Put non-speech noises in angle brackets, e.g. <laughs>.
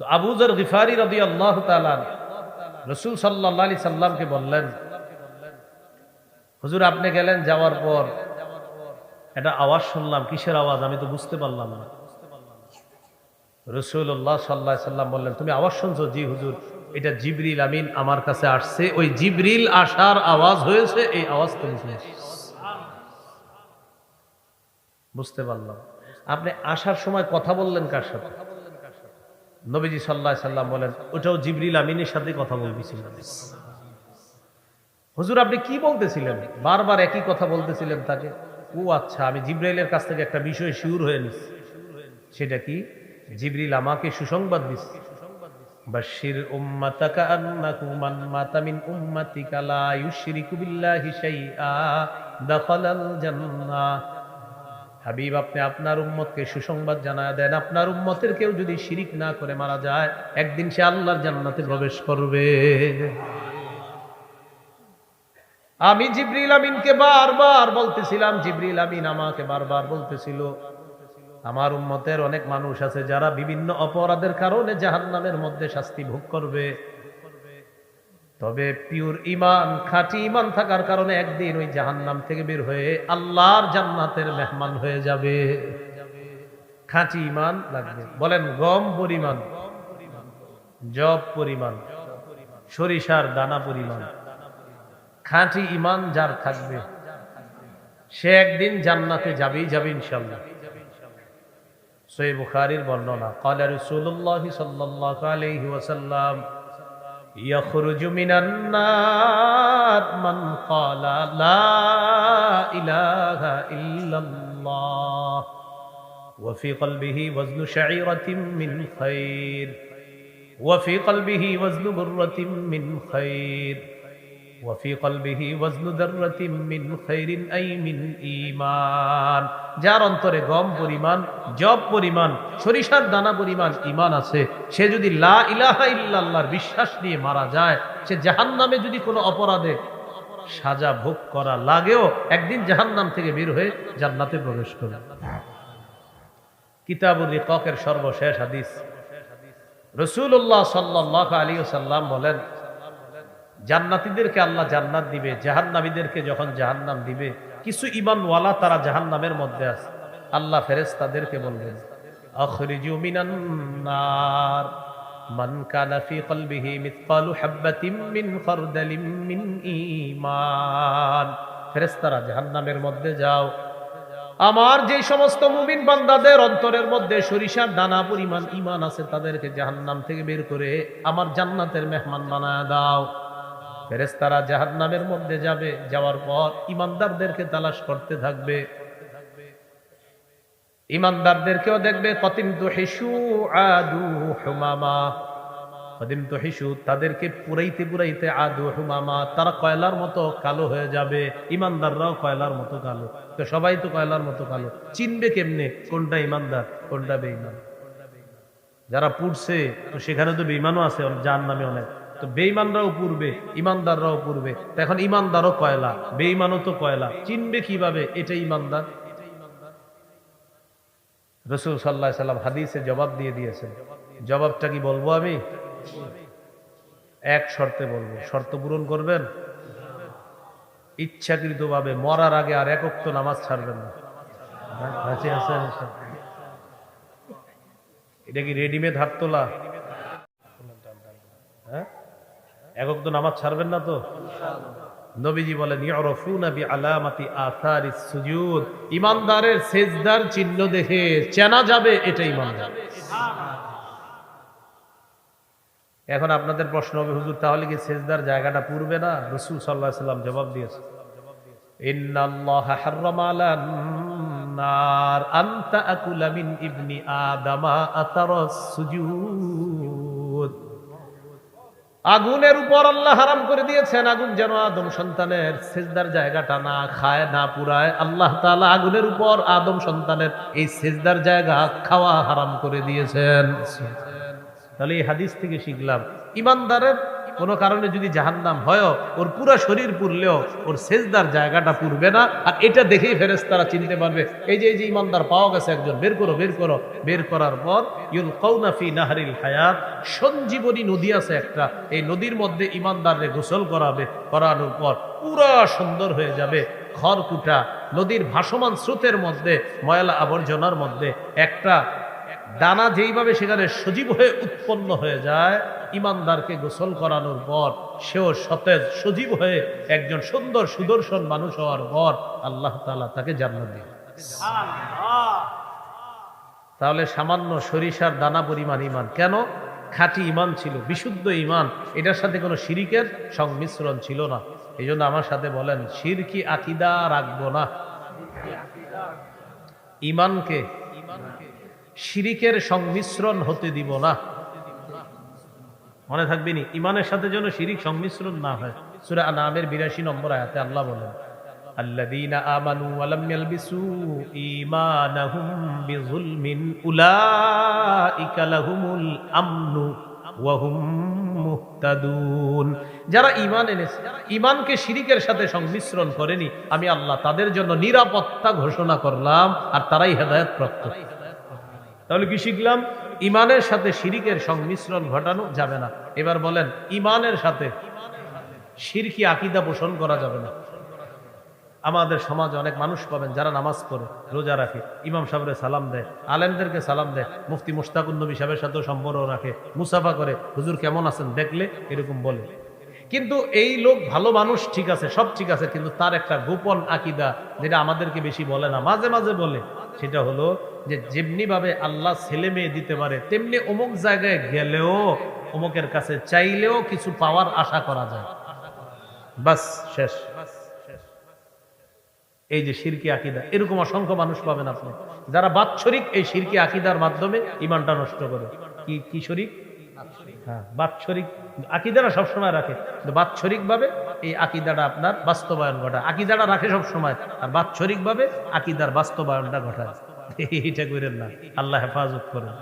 তো আবুজর গিফারি রবি আল্লাহ রসুল সাল্লাহ সাল্লামকে বললেন, হুজুর, আপনি গেলেন যাওয়ার পর একটা আওয়াজ শুনলাম, কিসের আওয়াজ? আমি তো বুঝতে পারলাম না। রসুল্লাহ সাল্লাহ সাল্লাম বললেন, তুমি আওয়াজ শুনছো? জি হুজুর, এটা জিবরিল আমিন আমার কাছে আসছে। ওই জিবরিল আসার আওয়াজ হয়েছে, এই আওয়াজ তুমি বুঝতে পারলাম। আপনি আসার সময় কথা বললেন কার সাথে? নবীজি সাল্লাহ সাল্লাম বলেন, ওটাও জিবরিল আমিনের সাথে কথা বলতেছিলেন হুজুর, আপনি কি বলতেছিলেন? বারবার একই কথা বলতেছিলেন তাকে। ও আচ্ছা আমি জিব্রাইলের কাছ থেকে একটা বিষয় শিউর হয়ে নিচ্ছি সেটা কি? জিবরিল আমাকে সুসংবাদ দিচ্ছে বাশির উম্মাতাকা আন্নাকু মান মাতা উম্মাতিকা লা ইউশরিকু বিল্লাহি শাইআ, দাখালাল জান্নাহ। হাবিব, আপনি আপনার উম্মতকে সুসংবাদ জানায় দেন। আপনার উম্মতের কেউ যদি শিরিক না করে মারা যায়, একদিন সে আল্লাহর জান্নাতে প্রবেশ করবে। আমি জিবরিল আমিনকে বারবার বলতেছিলাম, জিবরিল আমিন আমাকে বারবার বলতেছিল, আমার উম্মতের অনেক মানুষ আছে যারা বিভিন্ন অপরাধের কারণে জাহান্নামের মধ্যে শাস্তি ভোগ করবে। তবে পিওর ইমান খাঁটি ইমান থাকার কারণে একদিন ওই জাহান্নাম থেকে বের হয়ে আল্লাহর জান্নাতের মেহমান হয়ে যাবে। খাঁটি ইমান লাগবে। বলেন, গম পরিমাণ, জব পরিমাণ, সরিষার দানা পরিমাণ। খাঁটি ইমান যার থাকবে, সে একদিন জান্নাতে যাবেই যাবে ইনশাল্লাহ সৈবুখারির বর্ণনা, কলা রাসূলুল্লাহ সাল্লাল্লাহু আলাইহি يخرج من النار من قال لا إله إلا الله. وفي قلبه وزن شعيرة من خير. وفي قلبه وزن برة من خير. وفي قلبه وزن ذرة من خير أي من إيمان যার অন্তরে গম পরিমাণ জব পরিমাণ সরিষার দানা পরিমাণ ইমান আছে সে যদি লা ইলাহা ইল্লাল্লাহর বিশ্বাস নিয়ে মারা যায় সে জাহান্নামে যদি কোনো অপরাধে সাজা ভোগ করা লাগেও একদিন জাহান্নাম থেকে বের হয়ে জান্নাতে প্রবেশ করে কিতাবুল রিকের সর্বশেষ হাদিস রসুল্লাহ সাল্লাহ আলী সাল্লাম বলেন জান্নাতীদেরকে আল্লাহ জান্নাত দিবে, জাহান্নামীদেরকে যখন জাহান্নাম দিবে, কিছু ইমানওয়ালা তারা জাহান্নামের মধ্যে আছে। আল্লাহ ফেরেস তাদেরকে বলবেন জাহান্নামের মধ্যে যাও। আমার সমস্ত মুমিন বান্দাদের অন্তরের মধ্যে সরিষার দানা পরিমাণ ইমান আছে, তাদেরকে জাহান্নাম থেকে বের করে আমার জান্নাতের মেহমান বানায় দাও। ফেরেস্তারা জাহান নামের মধ্যে যাবে, যাওয়ার পর ইমানদারদেরকে তালাশ করতে থাকবে। ইমানদারদেরকেও দেখবে কতিম তো হিসু আদু হুমামা। কদিম তো হিসু তাদেরকে পুরাইতে পুরাইতে আদু হুমামা, তারা কয়লার মতো কালো হয়ে যাবে ইমানদাররাও কয়লার মতো কালো। তো সবাই তো কয়লার মতো কালো, চিনবে কেমনে কোনটা ইমানদার কোনটা বেইমান যারা পুড়ছে, তো সেখানে তো বেইমানও আছে যার নামে অনেক। তো বেইমানরাও পূর্বে ইমানদাররাও পূর্বে। এখন ইমানদারও কয়লা? বেইমানও তো কয়লা। চিনবে কীভাবে এটা ইমানদার রসুল সাল্লাহ সাল্লাম হাদিসে জবাব দিয়ে দিয়েছেন। জবাবটা কি বলব আমি? এক শর্তে বলব। শর্ত পূরণ করবেন? ইচ্ছাকৃতভাবে মরার আগে আর একক তো নামাজ ছাড়বেন না। এটা কি রেডিমেড হাত তোলা হ্যাঁ একক তো নামাজ ছাড়বেন না তো? নবীজি বলেন ইমানদারের সেজদার চিহ্ন দেখে চেনা যাবে এটা ইমানদার। এখন আপনাদের প্রশ্ন হবে, হুজুর, তাহলে কি সেজদার জায়গাটা পূর্বে না? রসুল সাল্লাহ সাল্লাম জবাব দিয়েছে আনতা আকুলা মিন ইবনি আদামা আতারাস সুজুদ। আগুনের উপর আল্লাহ হারাম করে দিয়েছেন। আগুন যেন আদম সন্তানের সেজদার জায়গাটা না খায়, না পুরায়। আল্লাহ তালা আগুনের উপর আদম সন্তানের এই সেজদার জায়গা খাওয়া হারাম করে দিয়েছেন। তাহলে এই হাদিস থেকে শিখলাম, ইমানদারের কোনো কারণে যদি জাহান্নাম হয় ওর পুরো শরীর পুরলেও ওর সেজদার জায়গাটা পুরবে না। আর এটা দেখেই ফেরেশতারা চিনতে পারবে, এই যে এই যে ইমানদার পাওয়া গেছে একজন, বের করো বের করো। বের করার পর ইউল কৌনাফি নাহারিল হায়াত, সঞ্জীবনী নদী আছে একটা, এই নদীর মধ্যে ইমানদাররে গোসল করাবে, করানোর পর পুরা সুন্দর হয়ে যাবে। খড়কুটা, নদীর ভাসমান স্রোতের মধ্যে, ময়লা আবর্জনার মধ্যে, একটা দানা যেইভাবে সেখানে সজীব হয়ে উৎপন্ন হয়ে যায় ইমানদারকে গোসল করানোর পর সেও সতেজ, সজীব হয়ে একজন সুন্দর সুদর্শন মানুষ হওয়ার পর আল্লাহ তালা তাকে জান্নাত দিয়ে তাহলে সামান্য সরিষার দানা পরিমাণ ইমান। কেন? খাঁটি ইমান ছিল, বিশুদ্ধ ইমান। এটার সাথে কোনো শিরিকের সংমিশ্রণ ছিল না। এই আমার সাথে বলেন, শিরকি আকিদা রাখব না। ইমানকে, শিরিকের সংমিশ্রণ হতে দিব না। মনে থাকবে নি? ইমানের সাথে যেন শিরিক সংমিশ্রণ না হয়। সুরা নামের বিরাশি নম্বর আয়াতে আল্লাহ বলেন আল্লাদিনা আমানু যারা ইমান এনেছে ইমানকে শিরিকের সাথে সংমিশ্রণ করেনি, আমি আল্লাহ তাদের জন্য নিরাপত্তা ঘোষণা করলাম আর তারাই হেদায়ত প্রাপ্ত। তাহলে কি শিখলাম? ইমানের সাথে শিরিকের সংমিশ্রণ ঘটানো যাবে না। এবার বলেন, ইমানের সাথে শিরকি আকিদা পোষণ করা যাবে না। আমাদের সমাজে অনেক মানুষ পাবেন যারা নামাজ পড়ে, রোজা রাখে, ইমাম সাহেবের সালাম দেয়, আলেমদেরকে সালাম দেয়, মুফতি মুস্তাকুন নবী সাহেবের সাথেও সম্পর্ক রাখে, মুসাফা করে, হুজুর কেমন আছেন? দেখলে? এরকম বলে। কিন্তু এই লোক ভালো মানুষ ঠিক আছে, সব ঠিক আছে, কিন্তু তার একটা গোপন আকিদা যেটা আমাদেরকে বেশি বলে না, মাঝে মাঝে বলে, সেটা হলো যে যেমনি ভাবে আল্লাহ ছেলে মেয়ে দিতে পারে, তেমনি অমুক জায়গায় গেলেও অমুকের কাছে চাইলেও কিছু পাওয়ার আশা করা যায়। বাস, শেষ। এই যে শিরকি আকিদা, এরকম অসংখ্য মানুষ পাবেন আপনি। যারা বাৎসরিক এই শিরকি আকিদার মাধ্যমে ইমানটা নষ্ট করে। কি কি শরিক? হ্যাঁ বাৎসরিক আকিদারা সবসময় রাখে। কিন্তু বাৎসরিক ভাবে এই আকিদাটা আপনার বাস্তবায়ন ঘটায়। আকিদাটা রাখে সবসময়। আর বাৎসরিক ভাবে আকিদার বাস্তবায়নটা ঘটায়। <laughs> এইটা করেন না। আল্লাহ হেফাজত করেন।